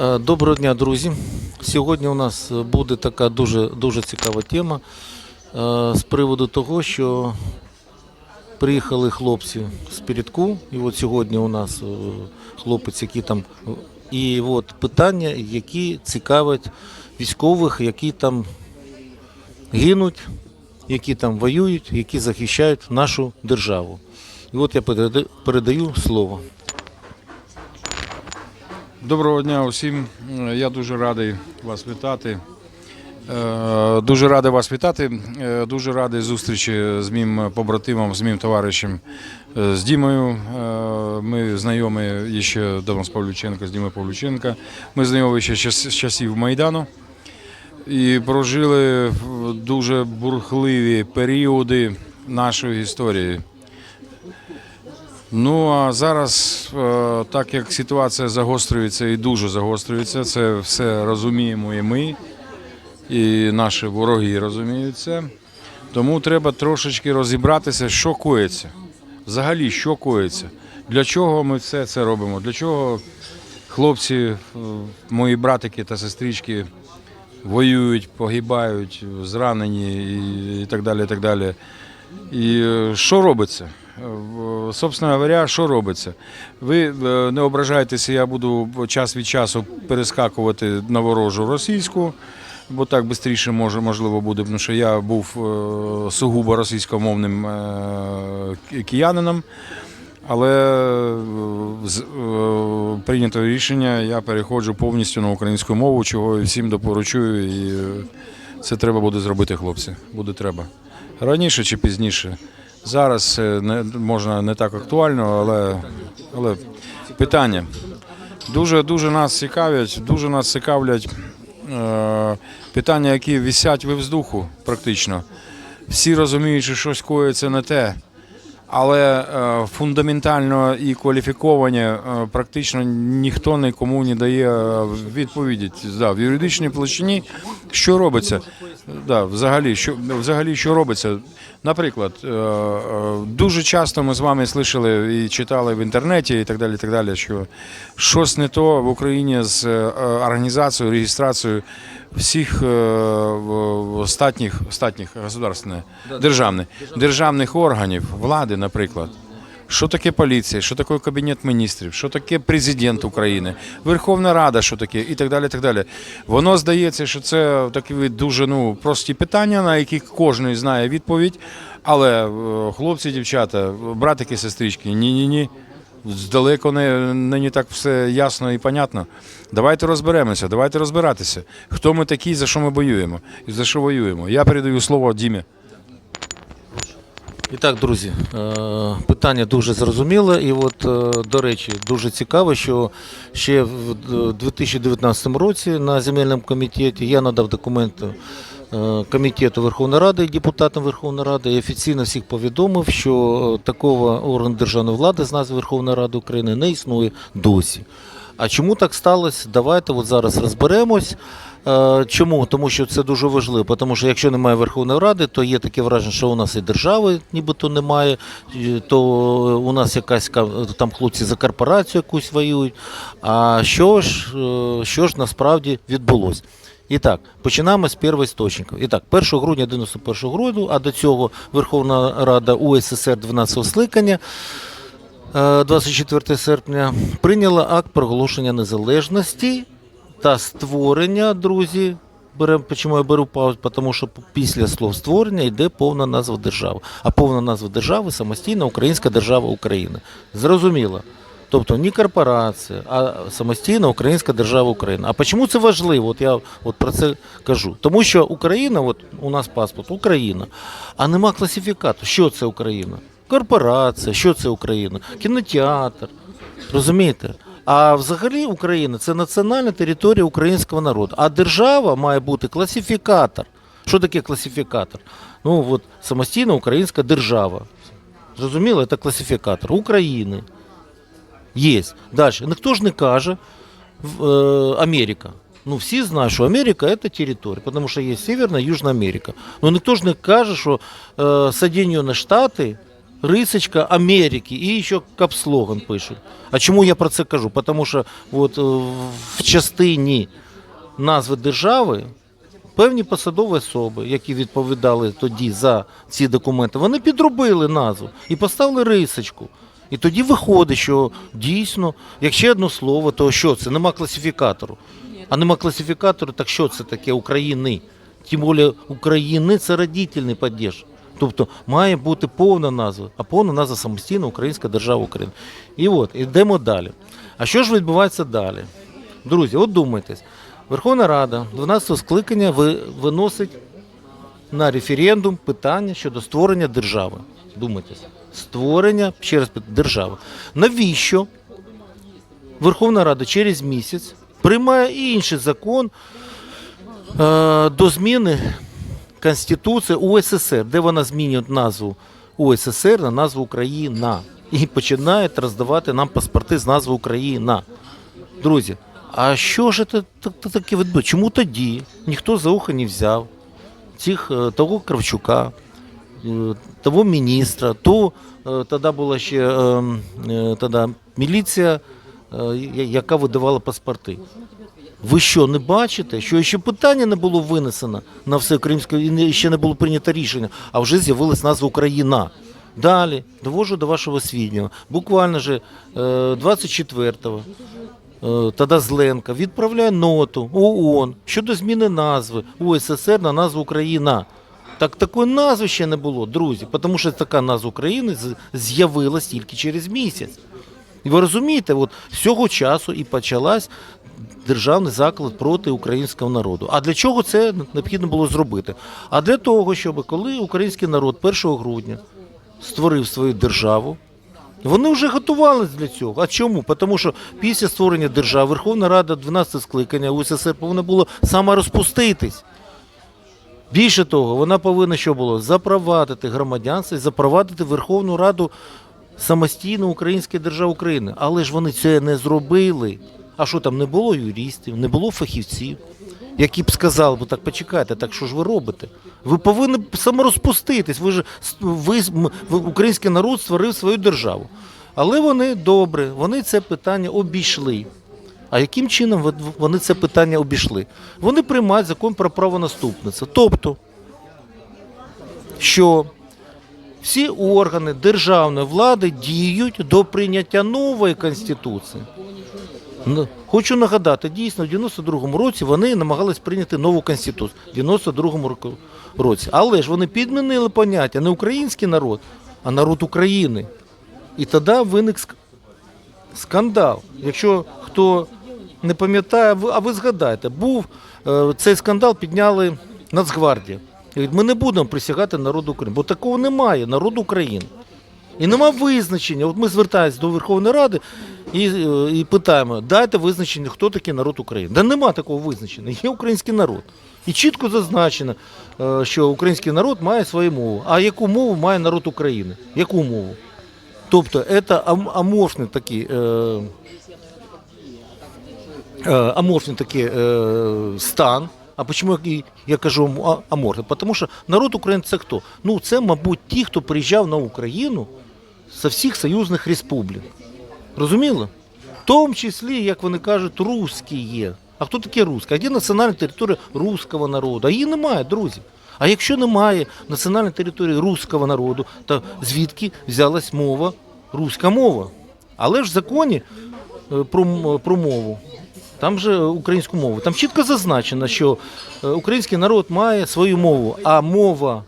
Е, Доброго дня, друзі. Сьогодні у нас буде така дуже, дуже цікава тема е, з приводу того, що приїхали хлопці з передку, і от сьогодні у нас е, хлопець, який там. І от питання, які цікавлять військових, які там гинуть, які там воюють, які захищають нашу державу. І от я передаю слово. Доброго дня усім. Я дуже радий вас вітати. Е, Дуже радий вас вітати. Е, Дуже радий зустрічі з моїм побратимом, з моїм товаришем е, з Дімою. Ми знайомі ще давно з Павлюченко, з Дімою Павлюченка. Ми знайомі ще з часів Майдану і прожили дуже бурхливі періоди нашої історії. Ну а зараз, е, так як ситуація загострюється і дуже загострюється, це все розуміємо і ми, і наші вороги розуміють це. Тому треба трошечки розібратися, що коїться. Взагалі, що коїться. Для чого ми все це робимо? Для чого хлопці, е, мої братики та сестрички воюють, погибають, зранені і, так далі. І так далі. І е, що робиться? Е, Собственно говоря, що робиться? Ви е, не ображайтеся, я буду час від часу перескакувати на ворожу російську, бо так швидше можливо буде, тому що я був е, сугубо російськомовним киянином. Але з- прийнято рішення, я переходжу повністю на українську мову, чого всім допоручую. І це треба буде зробити, хлопці. Буде треба. Раніше чи пізніше. Зараз не, можна не так актуально, але, але питання. Дуже, дуже нас цікавлять, дуже нас цікавлять е, питання, які висять в вздуху, практично. Всі розуміють, що щось коїться не те. Але е, фундаментально і кваліфіковані е, практично ніхто нікому не дає е, відповіді. Да, в юридичній площині що робиться? Да, взагалі, що, взагалі, що робиться? Наприклад, дуже часто ми з вами слышали і читали в інтернеті і так далі, і так далі, що щось не то в Україні з організацією, реєстрацією всіх е, в- в статніх, статніх государственних, державних, державних органів влади, наприклад. Що таке поліція, що таке кабінет міністрів, що таке президент України, Верховна Рада, що таке, і так далі. і так далі. Воно здається, що це такі дуже ну, прості питання, на які кожен знає відповідь. Але е, хлопці, дівчата, братики, сестрички, ні-ні-ні. Здалеко не, не, не так все ясно і понятно. Давайте розберемося, давайте розбиратися. Хто ми такі, за що ми воюємо і за що воюємо. Я передаю слово Дімі. І так, друзі, е, питання дуже зрозуміле. І от, е, до речі, дуже цікаво, що ще в д- 2019 році на земельному комітеті я надав документи е, комітету Верховної Ради, депутатам Верховної Ради, і офіційно всіх повідомив, що е, такого органу державної влади з назви Верховної Ради України не існує досі. А чому так сталося? Давайте от зараз розберемось. Е, Чому? Тому що це дуже важливо. Тому що якщо немає Верховної Ради, то є таке враження, що у нас і держави нібито немає, то у нас якась ка- там хлопці за корпорацію якусь воюють. А що ж, е, що ж насправді відбулося? І так, починаємо з першого істочника. І так, 1 грудня 91 року, а до цього Верховна Рада УССР 12 скликання е, 24 серпня прийняла акт проголошення незалежності та створення, друзі. Берем, чому я беру паузу? Тому що після слов створення йде повна назва держави. А повна назва держави самостійна Українська держава України. Зрозуміло. Тобто не корпорація, а самостійна Українська держава України. А чому це важливо? От я от про це кажу. Тому що Україна, от у нас паспорт Україна, а нема класифікату. Що це Україна? Корпорація, що це Україна? Кінотеатр. Розумієте? А взагалі Україна це національна територія українського народу. А держава має бути класифікатор. Що таке класифікатор? Ну от самостійна українська держава. Зрозуміло, це класифікатор України. Є. Далі. Ніхто ж не каже е, Америка. Ну, всі знають, що Америка це територія, тому що є Северна і Южна Америка. Ну ніхто ж не каже, що е, Соединені Штати рисочка Америки і ще капслоган пишуть. А чому я про це кажу? Тому що от, е, в частині назви держави певні посадові особи, які відповідали тоді за ці документи, вони підробили назву і поставили рисочку. І тоді виходить, що дійсно, як ще одне слово, то що це? Нема класифікатору. А нема класифікатору, так що це таке України? Тим більше України це родительний падеж. Тобто має бути повна назва, а повна назва самостійна Українська держава України. І от, йдемо далі. А що ж відбувається далі? Друзі, от думайтесь, Верховна Рада 12 скликання ви- виносить на референдум питання щодо створення держави. Думайтесь, створення ще раз держави. Навіщо Верховна Рада через місяць приймає інший закон е, до зміни Конституції УССР, де вона змінює назву УССР на назву Україна і починає роздавати нам паспорти з назви Україна. Друзі, а що ж це та- та- таке відбувається? Чому тоді ніхто за ухо не взяв цих, е, того Кравчука, того міністра, то е, тоді була ще е, е, тоді міліція, е, яка видавала паспорти. Ви що, не бачите, що ще питання не було винесено на все українське і ще не було прийнято рішення, а вже з'явилась назва Україна. Далі довожу до вашого свідчення. Буквально же е, 24-го е, тоді Зленка відправляє ноту ООН щодо зміни назви УССР на назву Україна. Так такої назви ще не було, друзі, тому що така назва України з'явилась тільки через місяць. І ви розумієте, от з цього часу і почалась державний заклад проти українського народу. А для чого це необхідно було зробити? А для того, щоб коли український народ 1 грудня створив свою державу, вони вже готувалися для цього. А чому? Тому що після створення держави Верховна Рада 12 скликання УССР повинна було саме розпуститись. Більше того, вона повинна що було? Запровадити громадянство і запровадити Верховну Раду самостійно Української держави України. Але ж вони це не зробили. А що там не було юристів, не було фахівців, які б сказали, бо так почекайте, так що ж ви робите? Ви повинні саморозпуститись. Ви ж ви, український народ створив свою державу. Але вони добре, вони це питання обійшли. А яким чином вони це питання обійшли? Вони приймають закон про правонаступництво. Тобто, що всі органи державної влади діють до прийняття нової конституції. Ну, Хочу нагадати, дійсно, в 92-му році вони намагались прийняти нову конституцію. В 92-му року- році. Але ж вони підмінили поняття не український народ, а народ України. І тоді виник скандал. Якщо хто не пам'ятає, ви- а ви згадайте, був е, цей скандал підняли Нацгвардія. Ми не будемо присягати народу України, бо такого немає, народу України. І нема визначення. От ми звертаємося до Верховної Ради і, е, і питаємо, дайте визначення, хто такий народ України. Да нема такого визначення. Є український народ. І чітко зазначено, е, що український народ має свою мову. А яку мову має народ України? Яку мову? Тобто це ам- аморфний такий. Е, е, аморфний такий е, стан. А чому я, кажу ам- аморфний? Тому що народ України це хто? Ну, це, мабуть, ті, хто приїжджав на Україну з всіх союзних республік. Розуміло? В тому числі, як вони кажуть, русські є. А хто таке русський? А де національна територія руського народу? А її немає, друзі. А якщо немає національної території руського народу, то звідки взялась мова, руська мова? Але ж в законі е, про, про мову, там же українську мову, там чітко зазначено, що е, український народ має свою мову, а мова,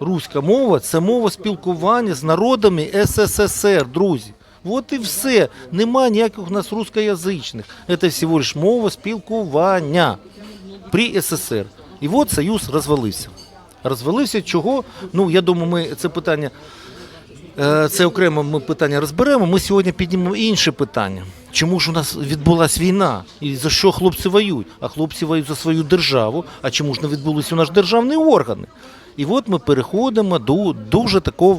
руська мова це мова спілкування з народами СССР, друзі. От і все. Нема ніяких у нас рускоязичних. Це всього лиш мова спілкування при СССР. І от Союз розвалився. Розвалився чого? Ну, я думаю, ми це питання Це окремо ми питання розберемо. Ми сьогодні піднімемо інше питання. Чому ж у нас відбулася війна? І за що хлопці воюють? А хлопці воюють за свою державу. А чому ж не відбулися у нас державні органи, І от ми переходимо до дуже такої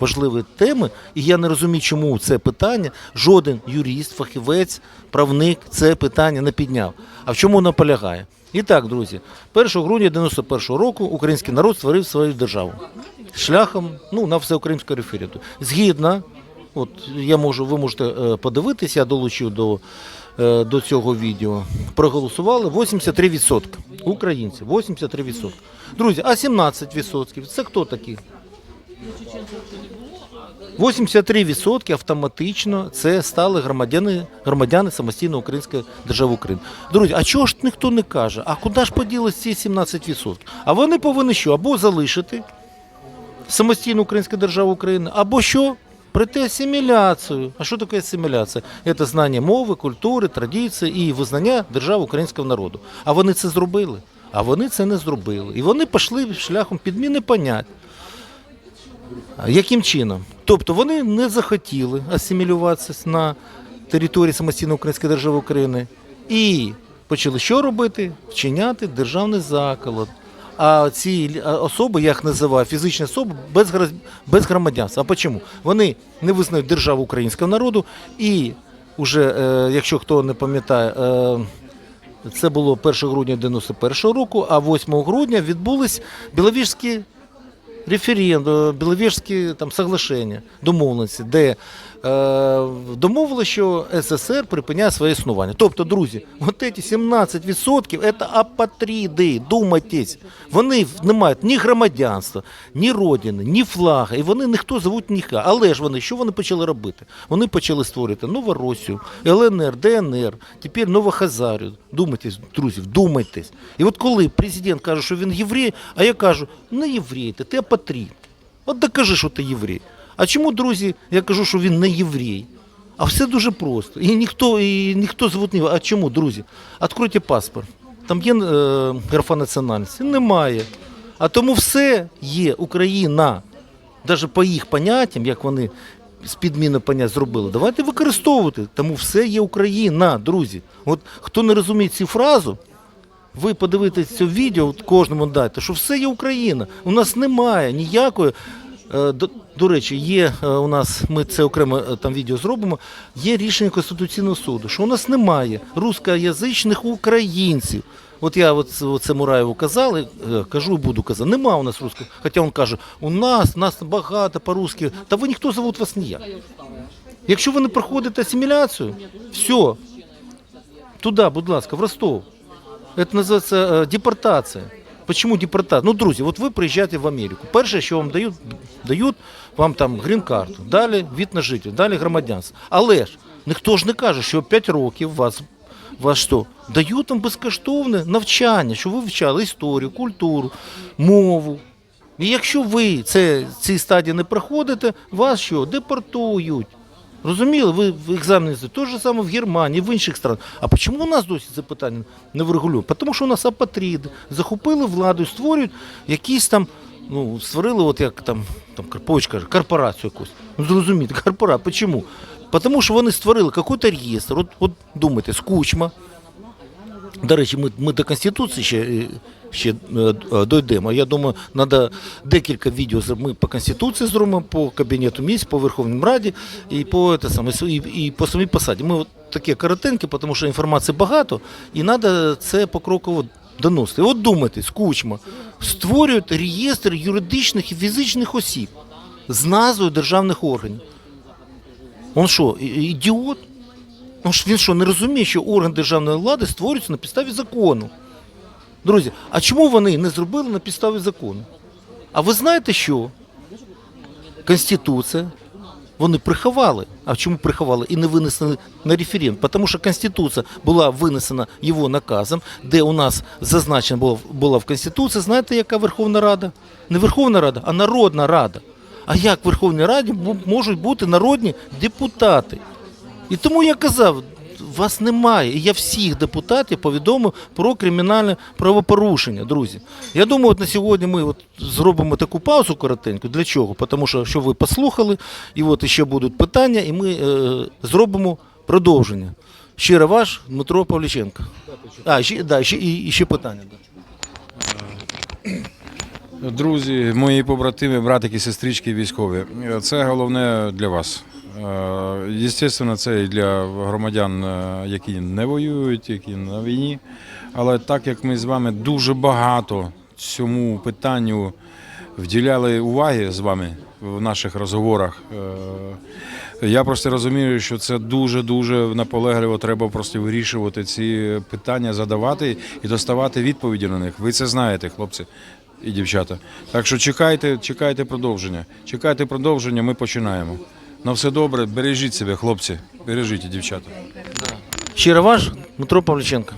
важливої теми. І я не розумію, чому це питання жоден юрист, фахівець, правник це питання не підняв. А в чому воно полягає? І так, друзі, 1 грудня 91 року український народ створив свою державу шляхом ну, на всеукраїнського референдуму. Згідно, от я можу, ви можете е, подивитися, я долучив до, е, до цього відео. Проголосували 83% українців. 83%. Друзі, а 17% це хто такі? 83% автоматично це стали громадяни, громадяни самостійної української держави України. Друзі, а чого ж ніхто не каже? А куди ж поділись ці 17%? А вони повинні що? Або залишити самостійну українську державу України, або що? Пройти асиміляцію. А що таке асиміляція? Це знання мови, культури, традиції і визнання держави українського народу. А вони це зробили? А вони це не зробили. І вони пішли шляхом підміни понять. Яким чином? Тобто вони не захотіли асимілюватися на території самостійної української держави України і почали що робити? Вчиняти державний заколот. А ці особи, я їх називаю, фізичні особи без, без громадянства. А чому? Вони не визнають державу українського народу і вже, е, якщо хто не пам'ятає, е, це було 1 грудня 91-го року, а 8 грудня відбулись біловіжські референдум, Біловежські там соглашення, домовленості, де домовили, що СССР припиняє своє існування. Тобто, друзі, от ці 17% це апатріди, думайтесь. Вони не мають ні громадянства, ні родини, ні флага, і вони ніхто звуть ніхто. Але ж вони, що вони почали робити? Вони почали створювати Новоросію, ЛНР, ДНР, тепер Новохазарію. Думайтесь, друзі, вдумайтесь. І от коли президент каже, що він єврей, а я кажу, не єврей, ти апатрід. От докажи, що ти єврей. А чому, друзі, я кажу, що він не єврей? А все дуже просто. І ніхто, і ніхто звуть не. А чому, друзі? Откройте паспорт. Там є е, графа національності? Немає. А тому все є Україна. Навіть по їх поняттям, як вони з підміни понять зробили, давайте використовувати. Тому все є Україна, друзі. От хто не розуміє цю фразу, ви подивитесь це відео, от кожному дайте, що все є Україна. У нас немає ніякої. е, До, до речі, є е, у нас, ми це окремо е, там відео зробимо. Є рішення Конституційного суду, що у нас немає рускоязичних українців. От я от, це- це Мураєву казав, і, е, кажу і буду казати, нема у нас русского. Хоча він каже, у нас, нас багато по-русски. Та ви ніхто зовут вас ніяк. Якщо ви не проходите асиміляцію, все, туди, будь ласка, в Ростов. Это называется э, депортация. Почему депортация? Ну, друзі, от ви приїжджаєте в Америку. Перше, що вам дають, дають вам там грін-карту, далі від на життя, далі громадянство. Але ж ніхто ж не каже, що 5 років вас, вас що? Дають вам безкоштовне навчання, що ви вивчали історію, культуру, мову. І якщо ви це, ці стадії не проходите, вас що? Депортують. Розуміли, ви в екзамені те ж саме в Германії, в інших странах. А чому у нас досі це питання не врегулює? Тому що у нас апатріди захопили владу створюють якісь там, ну, створили, от як там, там Карпович каже, корпорацію якусь. Ну, зрозуміти, корпорацію. Чому? Тому що вони створили якийсь реєстр. От, от думайте, скучма. До речі, ми, ми до Конституції ще, е, ще е, дійдемо. Я думаю, треба декілька відео ми по Конституції зробимо, по Кабінету місць, по Верховній Раді і по, те саме, і, і по самій посаді. Ми от такі коротенькі, тому що інформації багато, і треба це покроково доносити. От думайте, скучма, створюють реєстр юридичних і фізичних осіб з назвою державних органів. Он що, ідіот? Ну ж він що, не розуміє, що орган державної влади створюється на підставі закону. Друзі, а чому вони не зробили на підставі закону? А ви знаєте що? Конституція. Вони приховали. А чому приховали і не винесли на референдум? Тому що Конституція була винесена його наказом, де у нас зазначено було, була в Конституції, знаєте, яка Верховна Рада? Не Верховна Рада, а Народна Рада. А як в Верховній Раді можуть бути народні депутати? І тому я казав, вас немає. І я всіх депутатів повідомив про кримінальне правопорушення, друзі. Я думаю, от на сьогодні ми от зробимо таку паузу коротеньку. Для чого? Тому що щоб ви послухали, і от ще будуть питання, і ми е, зробимо продовження. Щиро ваш Дмитро Павліченко. А, ще, да, ще, і, і ще питання. Друзі, мої побратими, братики, сестрички військові. Це головне для вас. Звісно, це і для громадян, е, які не воюють, які на війні. Але так як ми з вами дуже багато цьому питанню вділяли уваги з вами в наших розговорах. е, Я просто розумію, що це дуже-дуже наполегливо треба просто вирішувати ці питання, задавати і доставати відповіді на них. Ви це знаєте, хлопці і дівчата. Так що чекайте, чекайте продовження. Чекайте продовження, ми починаємо. На все добре, бережіть себе, хлопці, бережіть дівчата. Щиро ваш, Дмитро Павліченко.